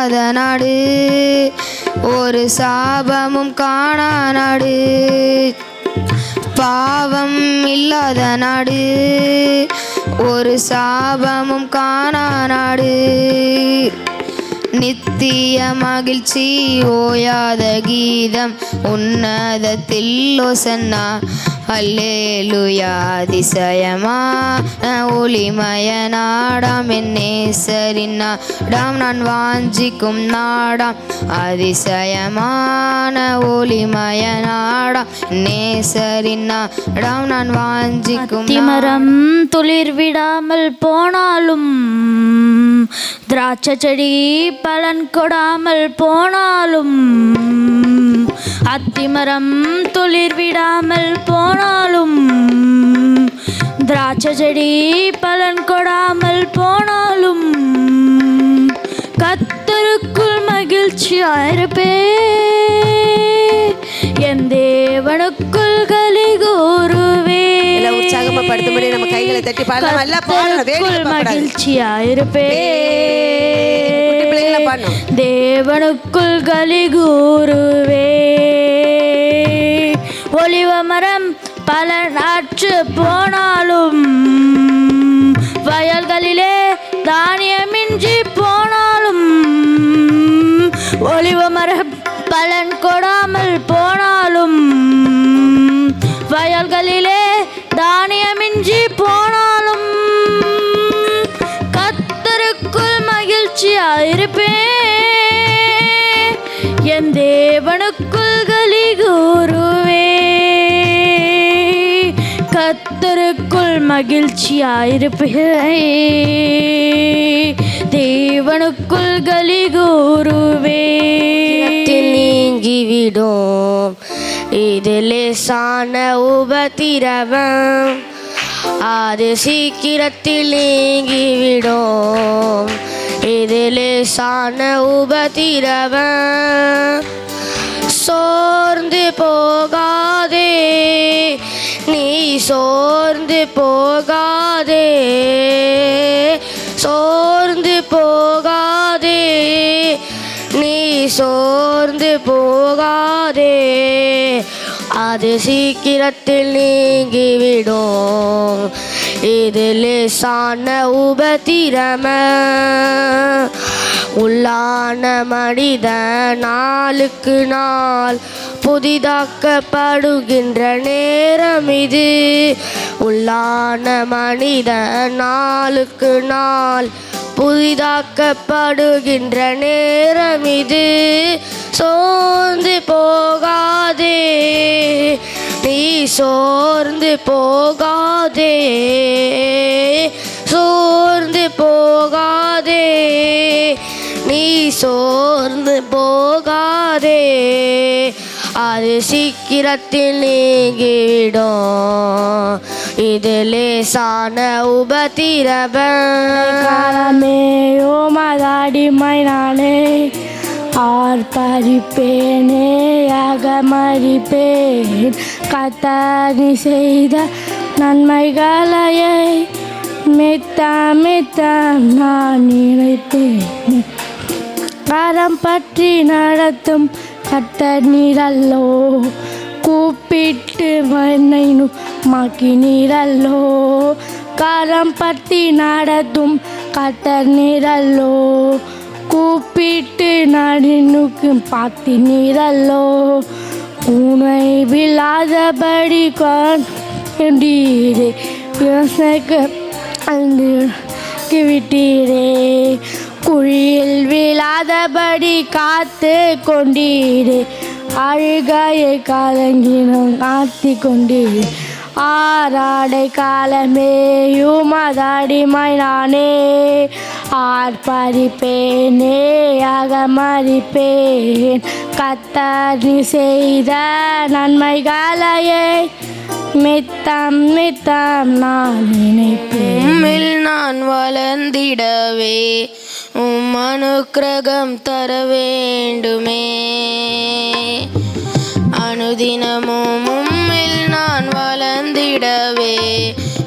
காணாத நாடு. ஒரு சாபமும் காணா நாடு. பாவம் இல்லாத நாடு. ஒரு சாபமும் காணா நாடு. நித்திய மகிழ்ச்சி ஓயாத கீதம் உன்னதத்தில் ஒசன்னா. அல்லேலுயா அதிசயமான ஒளிமய நாடாம் என் நேசரின் நாடாம் நான் வாஞ்சிக்கும் நாடாம் அதிசயமான ஒளிமய நாடாம் நேசரின் நாடாம் நான் வாஞ்சிக்கும் திமரம் துளிர் விடாமல் போனாலும் திராட்சை செடி பலன் கொடாமல் போனாலும் அத்திமரம் துளிர் விடாமல் போனாலும் திராட்சை செடி பலன் கொடாமல் போனாலும் கத்தருக்குள் மகிழ்ச்சியாயிருப்பே. என் தேவனுக்குள் கலி கூறுவே உற்சாகமா படுத்தும்படி நம்ம கைகளை தட்டி பாடலாம் எல்லாம் பாடணும். மகிழ்ச்சியாயிருப்பே. தேவனுக்குள் கலி கூறுவே ஒளிவ மரம் பல நாற்று போனாலும் வயல்களிலே தானியமின்றி போனாலும் ஒளிவ மகிழ்ச்சியாயிருப்பே தேவனுக்குள் கலி கூறுவே. நீங்கிவிடும். இது லேசான உபதிரவம் அது சீக்கிரத்தில் நீங்கிவிடும். இது லேசான உபதிரவம் சோர்ந்து போகாதே. நீ சோர்ந்து போகாதே. சோர்ந்து போகாதே. நீ சோர்ந்து போகாதே. அது சீக்கிரத்தில் நீங்கிவிடும். இது லேசான உபத்திரம. உள்ளான மனித நாளுக்கு நாள் புதிதாக்கப்படுகின்ற நேரம் இது உள்ளான மனித நாளுக்கு நாள் புதிதாக்கப்படுகின்ற நேரம் இது சோர்ந்து போகாதே நீ சோர்ந்து போகாதே சோர்ந்து போகாதே நீ சோர்ந்து போ அது சீக்கிரத்தில் நீங்கிடும் இது லேசான உபத்திரவம். காலமே ஓமதாடிமை நானே ஆர்ப்பரிப்பேனே அகமரிப்பேன் கத்தாரி செய்த நன்மைகளையை மித்தாம் மித்தாம் நான் நினைத்தேன் கரம் பற்றி நடத்தும் கத்த நீரல்லோ கூப்பிட்டு என்னை மாக்கி நீரல்லோ. கரம் பத்தி நடத்தும் கத்தர் நீரல்லோ கூப்பிட்டு நடினுக்கு பாத்தி நீரல்லோ. உனை விழாதபடி கொண்டீரே யோசனைக்கு அன்று விட்டீரே. குழியில் விழாதபடி காத்து கொண்டீடு அழுகாயை காலங்கினம் காத்தி கொண்டீடு ஆராடை காலமேயும் யுமதாடிமாய் நானே. ஆர்ப்பரிப்பேனே அகமரிப்பேன் நீ செய்த நன்மைகளையே மித்தம் மித்தம் நான் நினைப்பேன். நான் வளர்ந்திடவே. உம் அனுக்கிரகம் தர வேண்டுமே. அனுதினமும் உம்மில் நான் வளர்ந்திடவே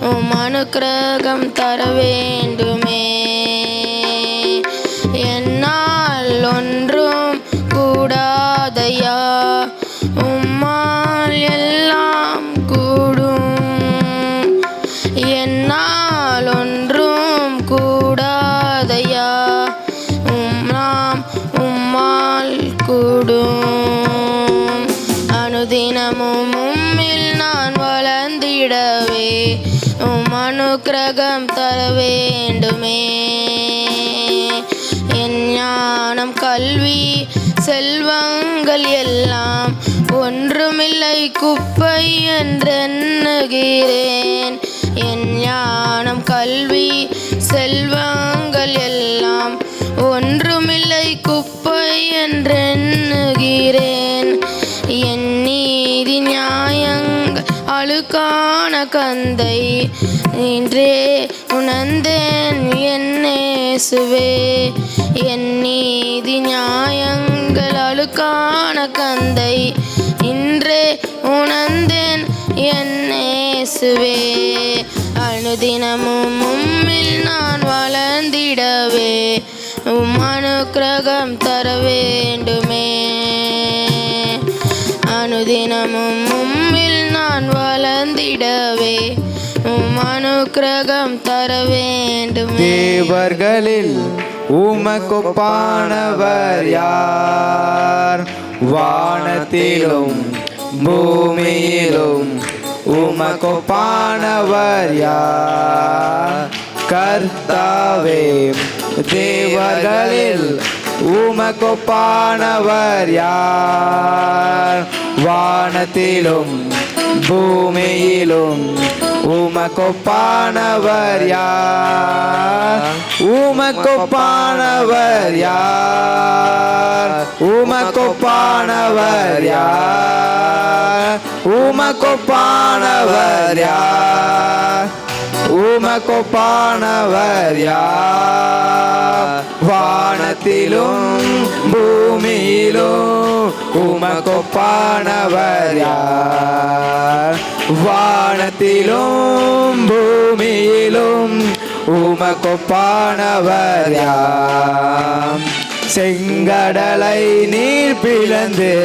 உம் அனுக்கிரகம் தர வேண்டுமே. என்னால் ஒன்றும் கூடா ஞானம் தர வேண்டுமே. என் ஞானம் கல்வி செல்வங்கள் எல்லாம் ஒன்றுமில்லை குப்பை என்றெண்ணுகிறேன் என் ஞானம் கல்வி செல்வங்கள் எல்லாம் ஒன்றுமில்லை குப்பை என்றெண்ணுகிறேன் என் நீதி நியாயங்கள் அழுக்கான கந்தை இன்றே உணர்ந்தேன் என்னே சுவே. என் நீதி நியாயங்கள் அழுக்கான கந்தை இன்றே உணர்ந்தேன் என்னே சுவே. அனுதினமும் உம்மில் நான் வளர்ந்திடவே. உம் அனுக்கிரகம் தர வேண்டுமே அனுதினமும் உம்மில் நான் வளர்ந்திடவே. உம் அனுக்கிரகம் தர வேண்டும் தேவர்களில் உமக்குப்பானவர் யார்? வானத்திலும் பூமியிலும் உமக்குப்பானவர் யார்? கர்த்தாவே தேவர்களில் உமக்குப்பானவர் யார்? வானத்திலும் பூமியிலும் உமக்கொப்பானவர் யார்? உமக்கொப்பானவர் யார்? உமக்கொப்பானவர் யார்? உமக்கொப்பானவர் யார்? உமக்கொப்பானவர் யார்? வானத்திலும் பூமியிலும் உமக்கொப்பானவர் யார்? வானத்திலும் பூமியிலும் உமக்கொப்பானவர் யார்? செங்கடலை நீர் பிளந்து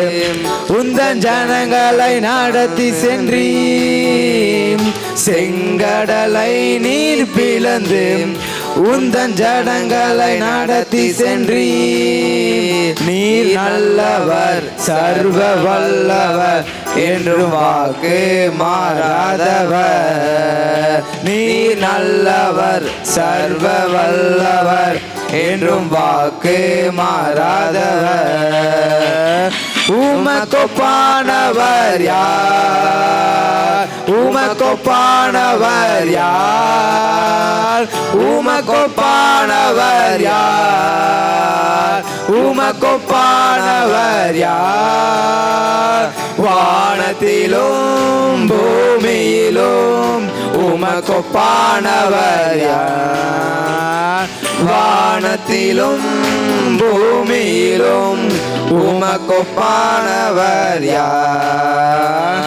உந்தன் ஜனங்களை நடத்தி சென்றீர். செங்கடலை நீர் பிளந்து உந்தன் ஜடங்களை நடத்தி சென்றீர். நீர் நல்லவர் சர்வ வல்லவர் என்றும் வாக்கு மாறாதவர். நீர் நல்லவர் சர்வ வல்லவர் என்றும் வாக்கு மாறாதவர். உமக்கொப்பானவர் யார்? உமக்கொப்பானவர் யார்? உமக்கொப்பானவர் யார்? உமக்கொப்பானவர் யார்? வானத்திலும் பூமியிலும் உமக்கொப்பானவர் யார்? வானத்திலும் பூமியிலும் உமக்கொப்பானவர் யார்?